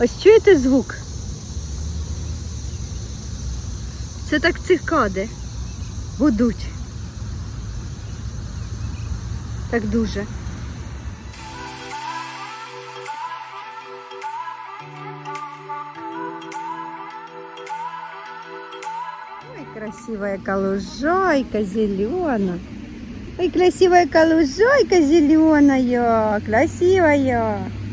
Ось чуєте звук? Це так цикади гудуть. Так дуже. Ой, красивая лужайка зеленая. Ой, красивая лужайка зеленая. Красивая.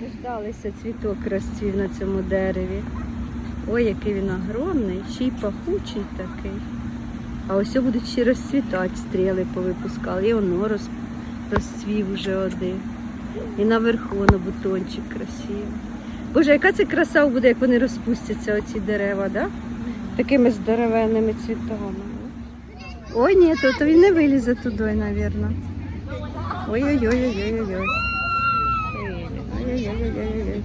Дождалися цвіток розцвів на цьому дереві. Ой, який він огромний, ще й пахучий такий. А ось будуть ще розцвітати, стріли повипускали. І воно роз... розцвів вже один. І наверху воно бутончик красивий. Боже, яка це краса буде, як вони розпустяться, оці дерева, да? Такими здоровенними цвітами. Ой, ні, то, то він не вилізе туди, мабуть. Ой-ой-ой-ой-ой-ой. Ой-ой-ой-ой-ой.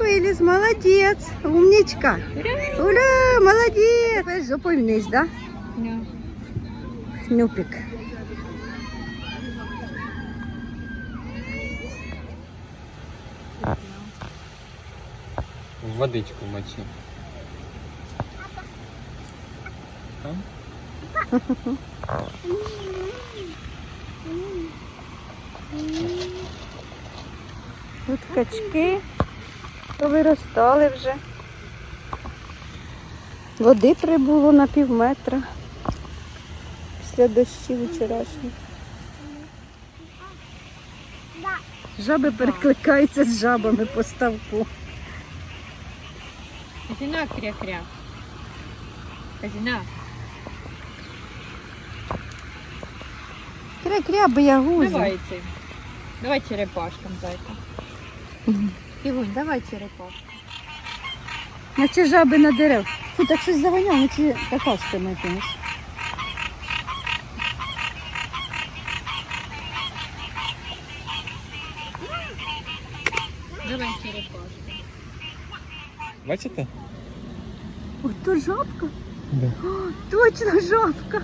Виліз, молодець, умничка. Ура, молодець. Ось Жопою вниз, да? Хнюпик. В водичку мочи. Там? Тут качки повиростали вже. Води прибуло на пів метра після дощів вчорашніх. Жаби перекликаються з жабами по ставку. Казина кря-кря. Казина. Кря-кря, боягузи. Давай цим. Давай черепашкам, зайка. Ігунь, давай черепашкам. Наче жаби на дерев. Фу, так щось завоняв, наче какашками якимось. Давай черепашкам. Бачите? Ой, то жабка. Да. О, точно жабка.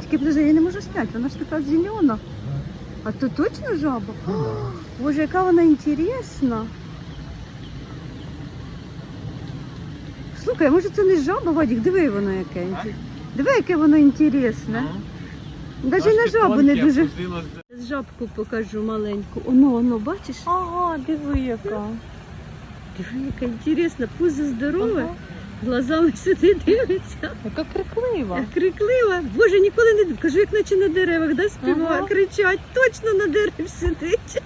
Тільки подожди, я не можу зняти, вона ж така зелена. А то точно жаба? О, Боже, яка вона інтересна. Слухай, а може це не жаба, Вадік, диви воно яке. Диви, яке воно інтересне. Навіть на жабу не дуже. Жабку покажу маленьку. Оно, оно, бачиш? Ага, диви яка. Диви, яка інтересна, пузо здорове, глазами сюди дивиться. Яка криклива. Криклива. Боже, ніколи не кажу, як наче на деревах, да, співає, Ага. кричать, точно на дереві сидить.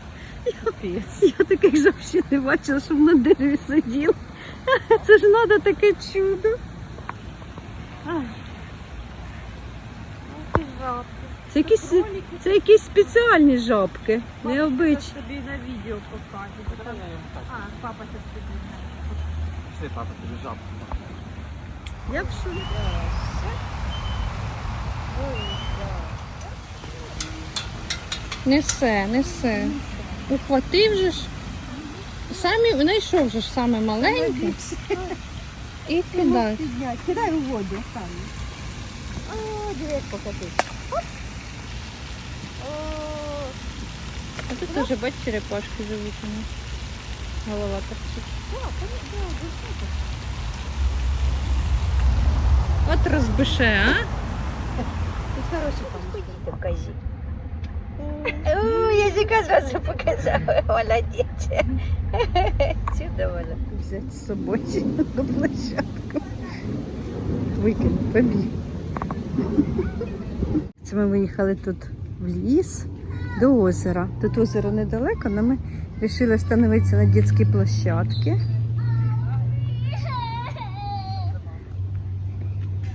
Капець. Я таких жаб ще не бачила, щоб на дереві сидів. Це ж треба таке чудо. Це якісь, це якісь спеціальні жабки, необичні. тобі на відео покажу. А, папа це тобі. Пішли, папа, тобі жабку. Я в шоці. Несе, несе. Ухватив же ж. Самі знайшов же ж саме маленьке і кидай. Кидай у воду саме. О, диви, як покотить. А тут теж бач черепашки живуть у них. Голова торчить. От розбише, а? Тут хороші там казі. Язика зразу показала. Молодець. Чудово. Взяти з собою на площадку. Викинь, побіг. Це ми виїхали тут в ліс до озера. Тут озеро недалеко, але ми вирішили встановитися на дитячій площадці.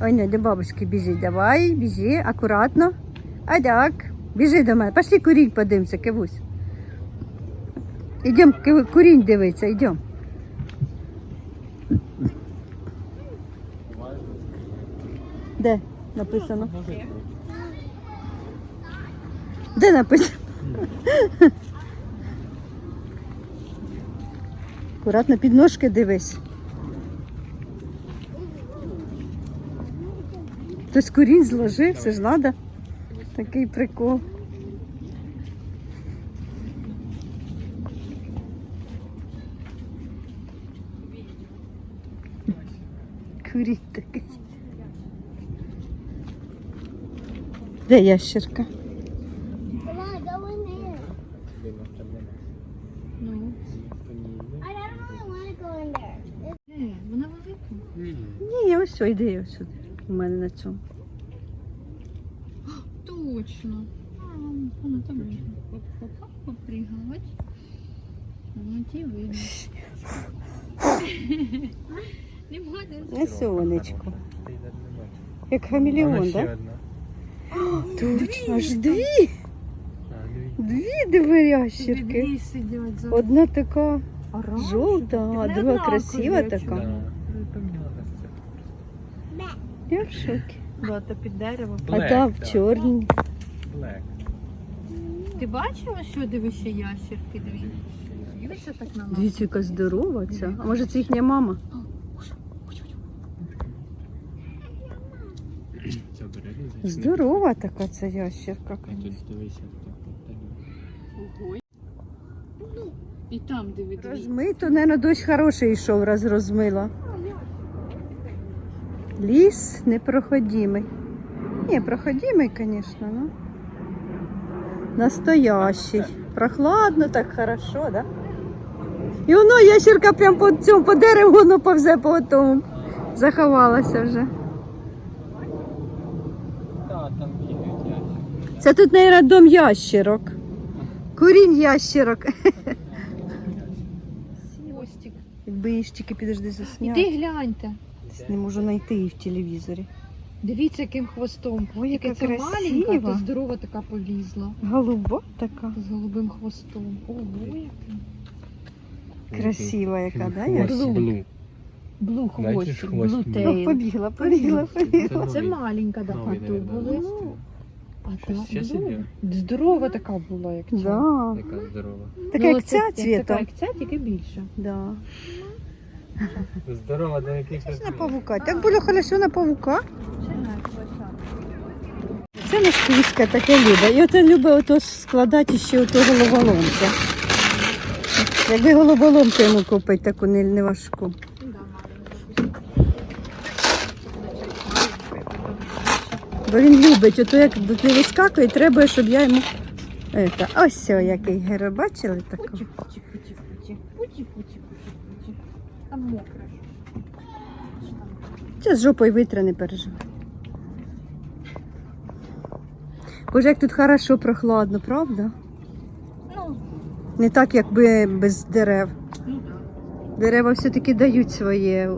Ой, не, до бабушки біжи, давай, біжи, акуратно. А так, біжи до мене. Пошли курінь подивимося, кивусь. Ідемо курінь дивитися, йдемо. Де написано? Де написано? Акуратно під ножки дивись. Хтось курінь зложив, це ж надо. Такий прикол. Курінь такий. Де ящерка? Ну. Е. Ні. Ось ось, йди ось сюди. У мене на цьому. Точно. Вона там. Ну. Не буде. Як хамелеон, так? Точно, аж дві. Дві за Одна така жовта, а друга красива така. Я в шокі. Да, під дерево. А та в чорній. Блек. Ти бачила, що дивишся ящерки дві? Дивиться так на нас. Дивіться, яка здорова ця. А може це їхня мама? Здорова така ця ящерка. А тут дивися, хто тут. Ого. Ну, І там диви дві. Розмито, не дощ хороший йшов, раз розмила. Ліс непроходимий. Ні, проходимий, звісно, ну. Настоящий. Прохладно, так хорошо, да? І воно ящерка прям по цьому по дереву воно повзе по тому. Заховалася вже. Це тут, мабуть, дом ящерок. Курінь ящерок. Якби її тільки підожди засняти. Іди гляньте. Не можу знайти її в телевізорі. Дивіться, яким хвостом. Ой, Тільки яка це маленька, красива. то здорова така полізла. Голуба така. З голубим хвостом. Ого, яка. Красива яка, да? Хвост Ящерка? блу. Блу хвостик, хвост блу блу. Ну, тейл. побігла, побігла, побігла. Це маленька, да. Новий, А то наверно, були. А Щось та ще здорова. така була, як ця. Да. Яка здорова. Така Ну, як це- ця як цвіта. Така як ця, тільки більша. Да. Здорова, до яких Це ж на павука. Так було хорошо на павука. Це наш квітка таке любить. І оце любить ото складати ще ото головоломця. Якби головоломку йому купити, таку не, не важку. Бо він любить, ото як не вискакує, треба, щоб я йому. Ось о, який герой. Бачили такого? Путі, Там мокре. Це з жопою витре, не переживай. Боже, як тут хорошо, прохладно, правда? Ну, Не так, якби без дерев. ну да. Дерева все-таки дають своє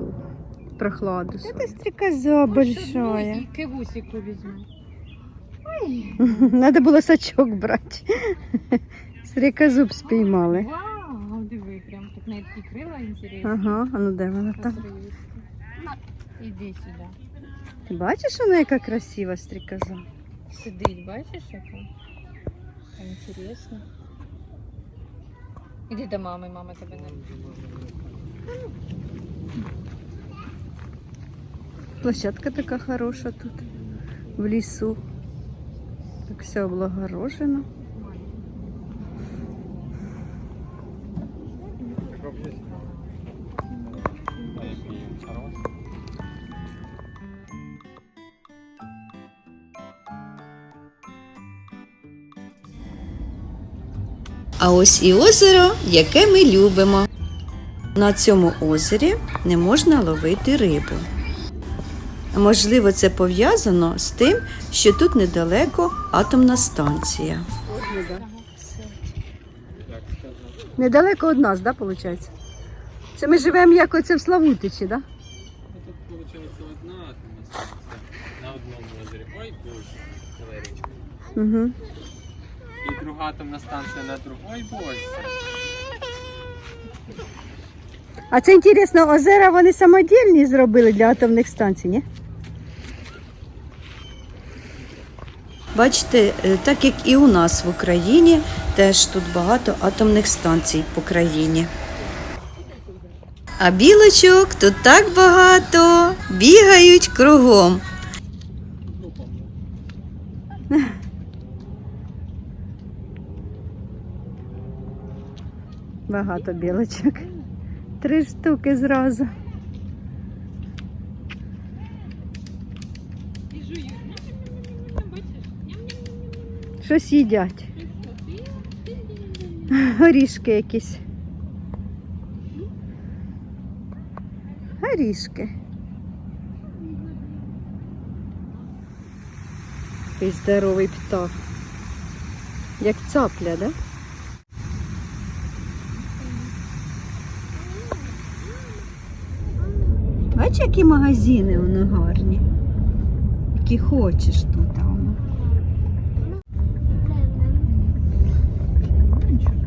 прохладу. Це стрікоза большая. І кивусику візьму. Надо було сачок брати. Стрікозуб спіймали. Вау, диви, прям так на такі. Ага, а ну де вона там? Іди сюди. Ти бачиш, вона яка красива стрікоза? Сидить, бачиш, яка? Інтересно. Іди до мами, мама тебе не Площадка така хороша тут, в лісу. Так все облагорожено. А ось і озеро, яке ми любимо. На цьому озері не можна ловити рибу. Можливо, це пов'язано з тим, що тут недалеко атомна станція. Недалеко від нас, так, виходить? Це ми живемо як оце в Славутичі, так? Ну, Тут виходить одна атомна станція на одному озері. Ой, боже. Угу. І друга атомна станція на другій боже. А це інтересно, озера вони самодільні зробили для атомних станцій, ні? Бачите, е, так як і у нас в Україні, теж тут багато атомних станцій по країні. А білочок тут так багато, бігають кругом. Багато білочок. Три штуки зразу. Щось їдять. Горішки якісь. Горішки. Який здоровий птах. Як цапля, да? Бач, які магазини воно гарні. Які хочеш тут.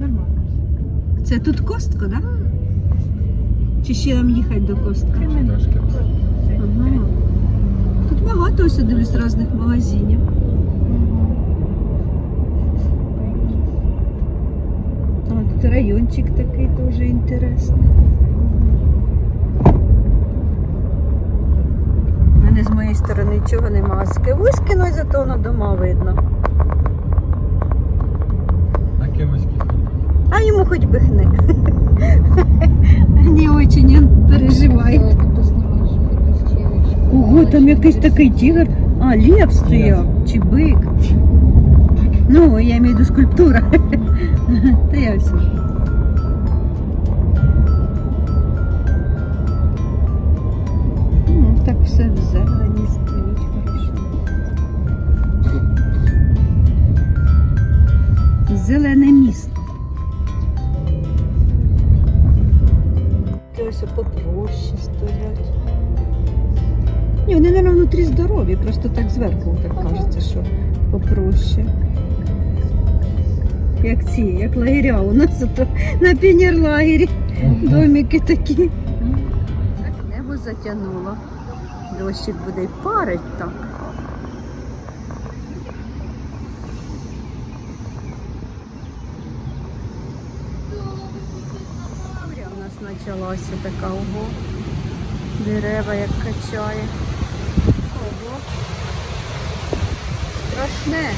нормально. Це тут костка, да? Чи ще нам їхати до костка? Ага. Тут багато ось я дивлюсь різних магазинів. А, тут райончик такий теж інтересний. Мене з моєї сторони нічого нема. Скивусь кіно, зато воно дома видно. А кимось А йому хоч би хне. Не познімаєш якусь челочку. Ого, там якийсь такий тігр. А, лев стояв. Чи бик. Ну, я маю в виду скульптура. Та я все. Все в зелені стоїть хорошо. Зелене місто. Ось попроще стоять. Ні, вони, мабуть, внутрі здорові, просто так зверху так кажеться, що попроще. Як ці, як лагеря у нас ото на піонерлагері. Домики такі. Так небо затягнуло. Дощик буде й парить так. У нас почалася така ого. Дерева як качає. Ого. Страшне.